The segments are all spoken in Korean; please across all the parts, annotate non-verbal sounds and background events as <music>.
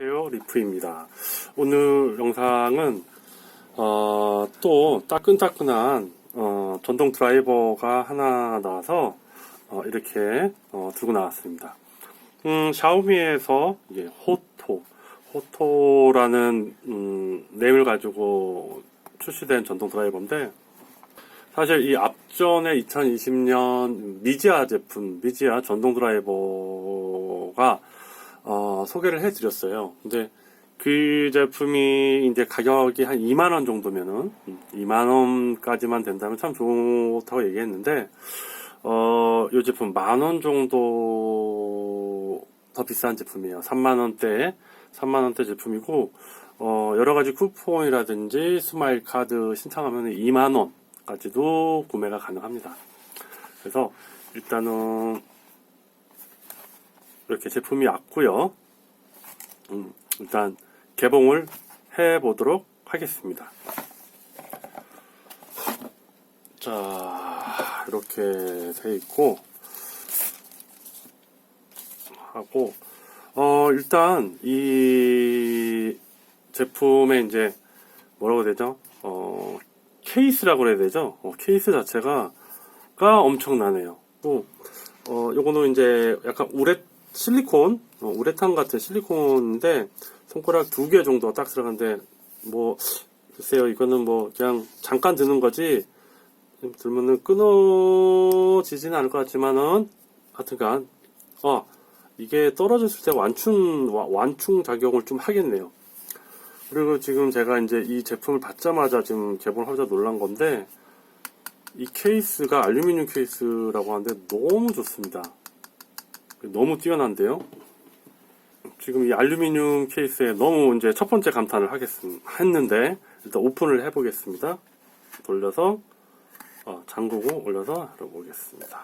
안녕하세요 리프입니다. 오늘 영상은 어, 또 따끈따끈한 어, 전동 드라이버가 하나 나와서 어, 이렇게 어, 들고 나왔습니다. 음, 샤오미에서 이게 호토 호토라는 음, 네임을 가지고 출시된 전동 드라이버인데 사실 이 앞전에 2020년 미지아 제품 미지아 전동 드라이버가 어, 소개를 해드렸어요. 근데 그 제품이 이제 가격이 한 2만 원 정도면은 2만 원까지만 된다면 참 좋다고 얘기했는데 어, 이 제품 만 원 정도 더 비싼 제품이에요. 3만 원대 3만 원대 제품이고 어, 여러 가지 쿠폰이라든지 스마일 카드 신청하면 2만 원까지도 구매가 가능합니다. 그래서 일단은 이렇게 제품이 왔고요. 음, 일단 개봉을 해 보도록 하겠습니다. 자, 이렇게 돼 있고 하고 어, 일단 이 제품의 이제 뭐라고 해야 되죠? 어, 케이스라고 해야 되죠? 어, 케이스 자체가 가 엄청나네요. 또 어, 요거는 이제 약간 우레 실리콘, 어, 우레탄 같은 실리콘인데 손가락 두 개 정도 딱 들어간데 뭐 글쎄요 이거는 뭐 그냥 잠깐 드는 거지 들면은 끊어지지는 않을 것 같지만은 하여튼간 어 이게 떨어졌을 때 완충 와- 완충 작용을 좀 하겠네요. 그리고 지금 제가 이제 이 제품을 받자마자 지금 개봉하자 놀란 건데 이 케이스가 알루미늄 케이스라고 하는데 너무 좋습니다. 너무 뛰어난데요. 지금 이 알루미늄 케이스에 너무 이제 첫 번째 감탄을 하겠습 했는데 일단 오픈을 해보겠습니다. 돌려서 어, 잠그고 올려서 열어보겠습니다.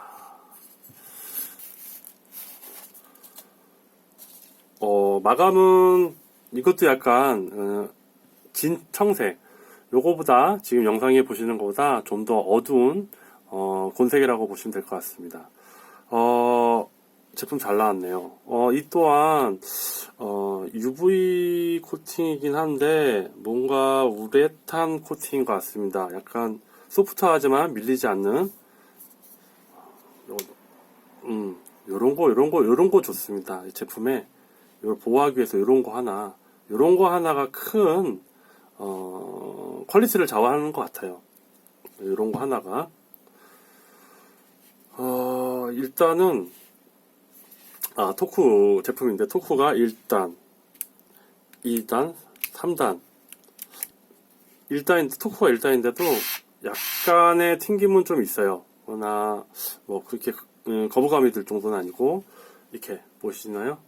어, 마감은 이것도 약간 어, 진 청색 요거보다 지금 영상에 보시는 것보다 좀 더 어두운 어, 곤색이라고 보시면 될 것 같습니다. 어, 제품 잘 나왔네요. 어, 이 또한 어, UV 코팅이긴 한데 뭔가 우레탄 코팅인 것 같습니다. 약간 소프트하지만 밀리지 않는 요, 음, 요런 거, 요런 거, 요런 거 좋습니다. 이 제품에 이걸 보호하기 위해서 요런 거 하나, 요런 거 하나가 큰 어, 퀄리티를 좌우하는 것 같아요. 이런 거 하나가. 어, 일단은, 아, 토쿠 제품인데, 토쿠가 1단, 2단, 3단. 1단인데, 토쿠가 1단인데도 약간의 튕김은 좀 있어요. 그러나, 뭐, 그렇게 음, 거부감이 들 정도는 아니고, 이렇게 보시나요?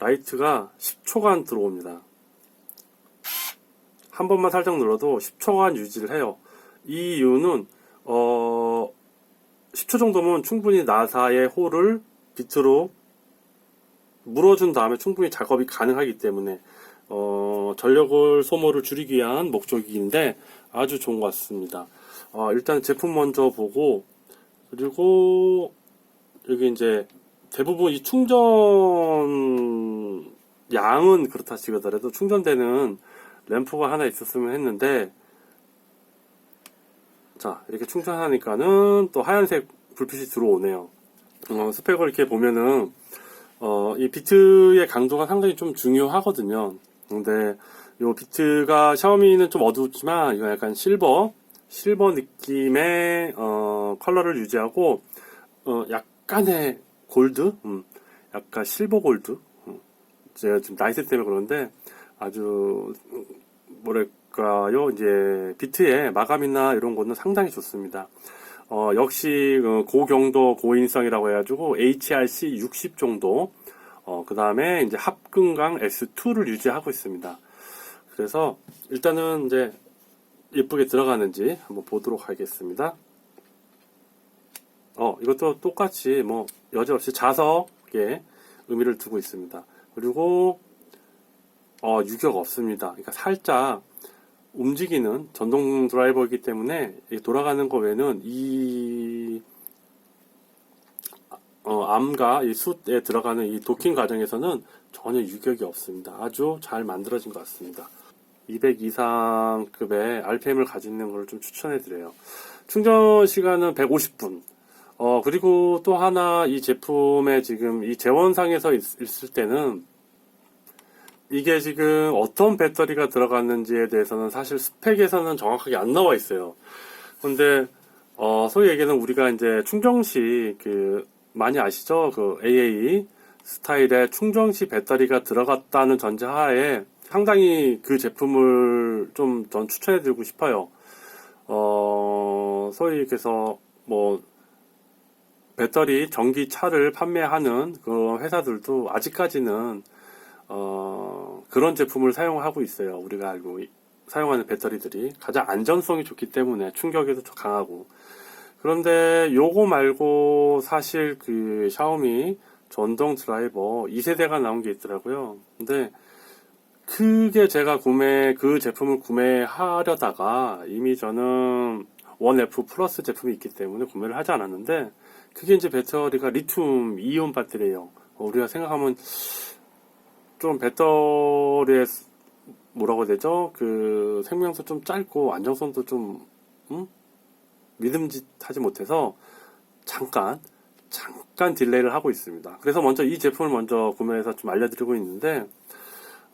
라이트가 10초간 들어옵니다. 한 번만 살짝 눌러도 10초간 유지를 해요. 이 이유는 어 10초 정도면 충분히 나사의 홀을 비트로 물어준 다음에 충분히 작업이 가능하기 때문에 어 전력을 소모를 줄이기 위한 목적인데 아주 좋은 것 같습니다. 어, 일단 제품 먼저 보고 그리고 여기 이제 대부분 이 충전 양은 그렇다 치더라도 충전되는 램프가 하나 있었으면 했는데 자 이렇게 충전하니까는 또 하얀색 불빛이 들어오네요 어, 스펙을 이렇게 보면은 어, 이 비트의 강도가 상당히 좀 중요하거든요. 근데 이 비트가 샤오미는 좀 어둡지만 이건 약간 실버 실버 느낌의 어, 컬러를 유지하고 어, 약간의 골드? 음, 약간 실버 골드? 음, 제가 지금 나이스 때문에 그러는데 아주 뭐랄까요? 이제 비트의 마감이나 이런 거는 상당히 좋습니다. 어, 역시 그 고경도 고인성이라고 해가지고 HRC 60 정도 어, 그 다음에 이제 합금강 S2를 유지하고 있습니다. 그래서 일단은 이제 예쁘게 들어가는지 한번 보도록 하겠습니다. 어, 이것도 똑같이 뭐 여지없이 자석에 의미를 두고 있습니다. 그리고 어, 유격 없습니다. 그러니까 살짝 움직이는 전동 드라이버이기 때문에 이 돌아가는 거 외에는 이 어, 암과 이 숯에 들어가는 이 도킹 과정에서는 전혀 유격이 없습니다. 아주 잘 만들어진 것 같습니다. 200 이상급의 RPM을 가지는 걸좀 추천해 드려요. 충전 시간은 150분. 어, 그리고 또 하나 이 제품의 지금 이 재원상에서 있, 있을 때는 이게 지금 어떤 배터리가 들어갔는지에 대해서는 사실 스펙에서는 정확하게 안 나와 있어요. 근데 어, 소위 얘기는 우리가 이제 충전 시 그 많이 아시죠? 그 AA 스타일의 충전 시 배터리가 들어갔다는 전제하에 상당히 그 제품을 좀 전 추천해 드리고 싶어요. 어, 소위 그래서 뭐 배터리 전기차를 판매하는 그 회사들도 아직까지는 어, 그런 제품을 사용하고 있어요. 우리가 알고 이- 사용하는 배터리들이 가장 안전성이 좋기 때문에 충격에도 좀 강하고 그런데 요거 말고 사실 그 샤오미 전동 드라이버 2세대가 나온 게 있더라고요. 근데 그게 제가 구매 그 제품을 구매하려다가 이미 저는 1F 플러스 제품이 있기 때문에 구매를 하지 않았는데 그게 이제 배터리가 리튬 이온 배터리예요. 어, 우리가 생각하면 좀 배터리의 뭐라고 해야 되죠? 그 생명도 좀 짧고 안정성도 좀 음? 믿음직하지 못해서 잠깐 잠깐 딜레이를 하고 있습니다. 그래서 먼저 이 제품을 먼저 구매해서 좀 알려드리고 있는데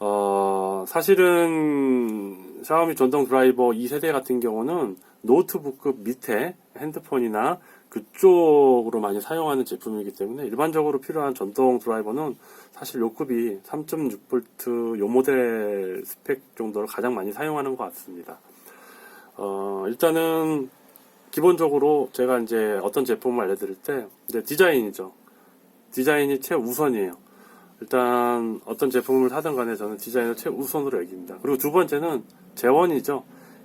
어, 사실은 샤오미 전동 드라이버 2세대 같은 경우는 노트북급 밑에 핸드폰이나 그쪽으로 많이 사용하는 제품이기 때문에 일반적으로 필요한 전동 드라이버는 사실 요 급이 3.6V 요 모델 스펙 정도를 가장 많이 사용하는 것 같습니다. 어, 일단은 기본적으로 제가 이제 어떤 제품을 알려드릴 때 이제 디자인이죠. 디자인이 최우선이에요. 일단 어떤 제품을 사든 간에 저는 디자인을 최우선으로 여깁니다. 그리고 두 번째는 재원이죠.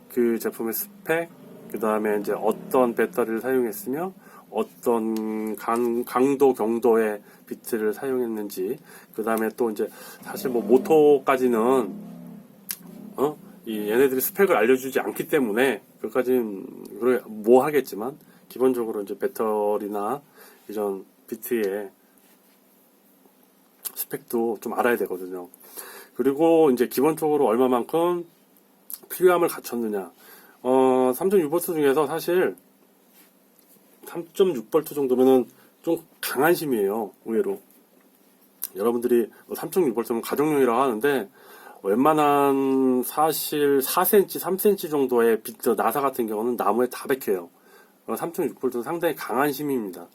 그 제품의 스펙, 그 다음에 이제 어떤 배터리를 사용했으며 어떤 강, 강도, 경도의 비트를 사용했는지, 그 다음에 또 이제 사실 뭐 모토까지는 어? 이 얘네들이 스펙을 알려주지 않기 때문에 그까지는 뭐 하겠지만 기본적으로 이제 배터리나 이런 비트의 스펙도 좀 알아야 되거든요. 그리고 이제 기본적으로 얼마만큼 필요함을 갖췄느냐. 어, 3.6V 중에서 사실 3.6V 정도면은 좀 강한 심이에요. 의외로. 여러분들이 3.6V면 가정용이라고 하는데 웬만한 사실 4cm, 3cm 정도의 비트 나사 같은 경우는 나무에 다 박혀요. 3.6V는 상당히 강한 심입니다.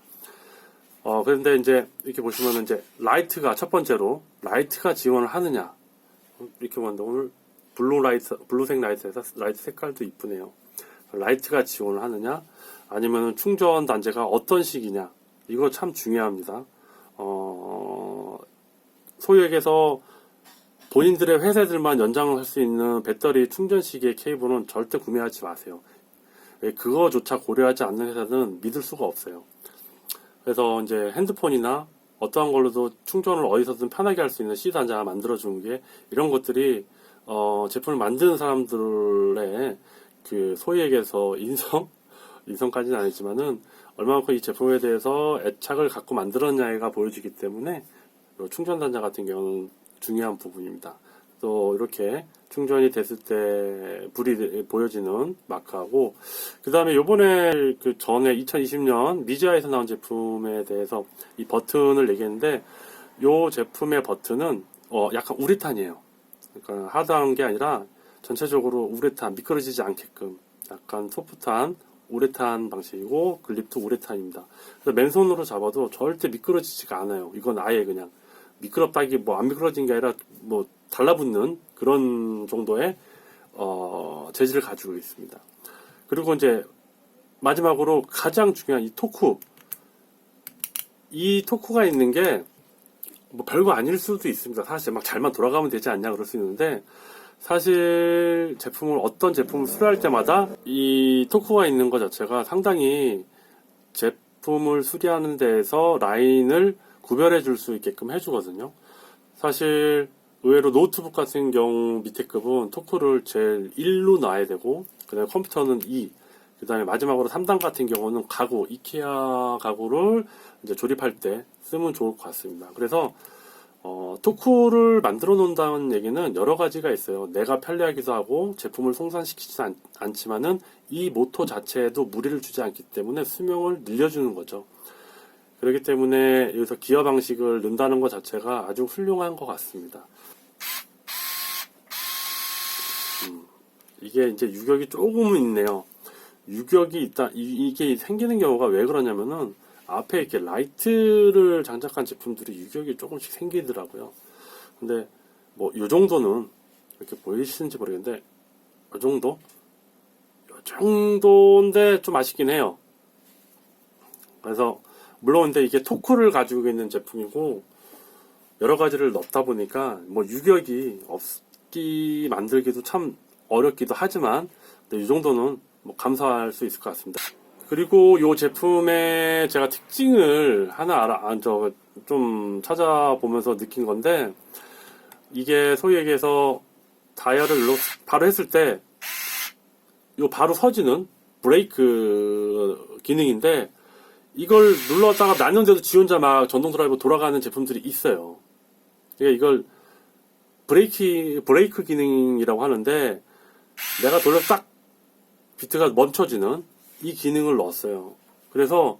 어, 그런데 이제 이렇게 보시면은 이제 라이트가 첫 번째로 라이트가 지원을 하느냐. 이렇게 보는데 오늘 블루 라이트, 블루색 라이트에서 라이트 색깔도 이쁘네요. 라이트가 지원을 하느냐, 아니면 충전 단제가 어떤 식이냐. 이거 참 중요합니다. 어, 소위 얘기해서 본인들의 회사들만 연장을 할 수 있는 배터리 충전식의 케이블은 절대 구매하지 마세요. 예, 그거조차 고려하지 않는 회사는 믿을 수가 없어요. 그래서 이제 핸드폰이나 어떠한 걸로도 충전을 어디서든 편하게 할 수 있는 C 단자 만들어주는 게 이런 것들이 어, 제품을 만드는 사람들의 그 소위 얘기해서 인성 <laughs> 인성까지는 아니지만은 얼마만큼 이 제품에 대해서 애착을 갖고 만들었냐가 보여지기 때문에 요 충전 단자 같은 경우는 중요한 부분입니다. 또 이렇게 충전이 됐을 때 불이 보여지는 마크하고 그 다음에 요번에 그 전에 2020년 미지아에서 나온 제품에 대해서 이 버튼을 얘기했는데 요 제품의 버튼은 어 약간 우레탄이에요. 그러니까 하드한 게 아니라 전체적으로 우레탄 미끄러지지 않게끔 약간 소프트한 우레탄 방식이고 글립도 우레탄입니다. 그래서 맨손으로 잡아도 절대 미끄러지지가 않아요. 이건 아예 그냥 미끄럽다기 뭐 안 미끄러진 게 아니라 뭐 달라붙는 그런 정도의 어, 재질을 가지고 있습니다. 그리고 이제 마지막으로 가장 중요한 이 토크 이 토크가 있는 게 뭐 별거 아닐 수도 있습니다. 사실 막 잘만 돌아가면 되지 않냐 그럴 수 있는데 사실 제품을 어떤 제품을 수리할 때마다 이 토크가 있는 것 자체가 상당히 제품을 수리하는 데에서 라인을 구별해 줄 수 있게끔 해주거든요. 사실 의외로 노트북 같은 경우 밑에 급은 토크를 제일 1로 놔야 되고 그 다음에 컴퓨터는 2, 그 다음에 마지막으로 3단 같은 경우는 가구, 이케아 가구를 이제 조립할 때 쓰면 좋을 것 같습니다. 그래서 어, 토크를 만들어 놓는다는 얘기는 여러 가지가 있어요. 내가 편리하기도 하고 제품을 송산시키지 않, 않지만은 이 모터 자체에도 무리를 주지 않기 때문에 수명을 늘려주는 거죠. 그렇기 때문에 여기서 기어 방식을 넣는다는 것 자체가 아주 훌륭한 것 같습니다. 음, 이게 이제 유격이 조금은 있네요. 유격이 있다, 이, 게 생기는 경우가 왜 그러냐면은 앞에 이렇게 라이트를 장착한 제품들이 유격이 조금씩 생기더라고요. 근데 뭐요 정도는 이렇게 보이시는지 모르겠는데 요 정도? 요 정도인데 좀 아쉽긴 해요. 그래서 물론 근데 이게 토크를 가지고 있는 제품이고 여러 가지를 넣다 보니까 뭐 유격이 없기 만들기도 참 어렵기도 하지만 이 정도는 뭐 감사할 수 있을 것 같습니다. 그리고 이 제품의 제가 특징을 하나 알아, 아, 저, 좀 찾아보면서 느낀 건데, 이게 소위 얘기해서 다이얼을 바로 했을 때, 요 바로 서지는 브레이크 기능인데, 이걸 눌렀다가 나는데도 지 혼자 막 전동 드라이버 돌아가는 제품들이 있어요. 그러니까 이걸 브레이크, 브레이크 기능이라고 하는데, 내가 돌려 딱 비트가 멈춰지는 이 기능을 넣었어요. 그래서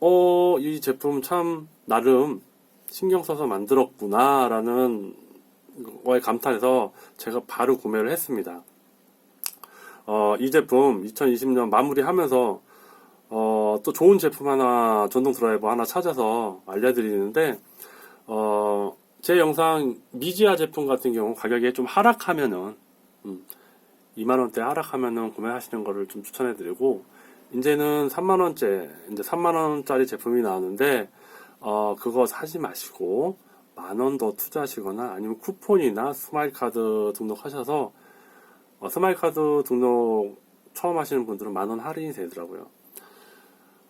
어, 이 제품 참 나름 신경 써서 만들었구나라는 거에 감탄해서 제가 바로 구매를 했습니다. 어, 이 제품 2020년 마무리하면서 어, 또 좋은 제품 하나 전동 드라이버 하나 찾아서 알려드리는데 어, 제 영상 미지아 제품 같은 경우 가격이 좀 하락하면은 음, 2만 원대 하락하면은 구매하시는 거를 좀 추천해드리고 이제는 3만 원째 이제 3만 원짜리 제품이 나오는데 어 그거 사지 마시고 만 원 더 투자하시거나 아니면 쿠폰이나 스마일 카드 등록하셔서 어, 스마일 카드 등록 처음 하시는 분들은 만 원 할인이 되더라고요.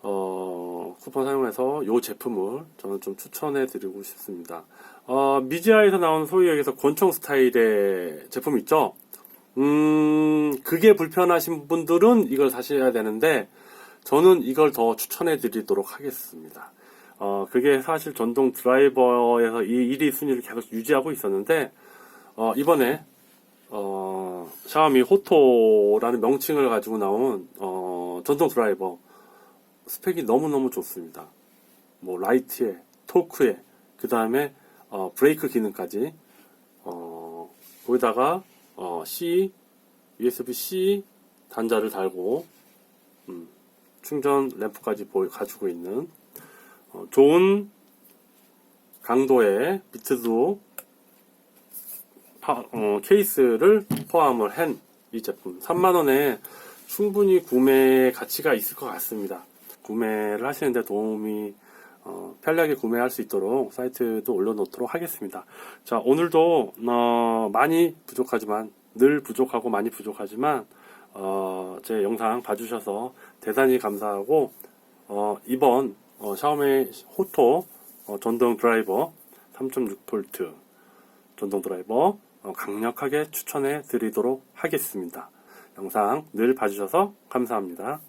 어, 쿠폰 사용해서 이 제품을 저는 좀 추천해 드리고 싶습니다. 어, 미지아에서 나온 여기서 권총 스타일의 제품 있죠? 음, 그게 불편하신 분들은 이걸 사셔야 되는데, 저는 이걸 더 추천해 드리도록 하겠습니다. 어, 그게 사실 전동 드라이버에서 이 1위 순위를 계속 유지하고 있었는데, 어, 이번에, 어, 샤오미 호토라는 명칭을 가지고 나온, 어, 전동 드라이버, 스펙이 너무너무 좋습니다. 뭐, 라이트에, 토크에, 그 다음에, 어, 브레이크 기능까지, 어, 거기다가, 어, C, USB-C 단자를 달고 음, 충전 램프까지 보- 가지고 있는 어, 좋은 강도의 비트도 파- 어, 케이스를 포함을 한 이 제품 3만원에 충분히 구매 가치가 있을 것 같습니다. 구매를 하시는데 도움이 어, 편리하게 구매할 수 있도록 사이트도 올려놓도록 하겠습니다. 자, 오늘도 어, 많이 부족하지만 늘 부족하고 많이 부족하지만 어, 제 영상 봐주셔서 대단히 감사하고 어, 이번 어, 샤오미 호토 어, 전동 드라이버 3.6V 전동 드라이버 어, 강력하게 추천해 드리도록 하겠습니다. 영상 늘 봐주셔서 감사합니다.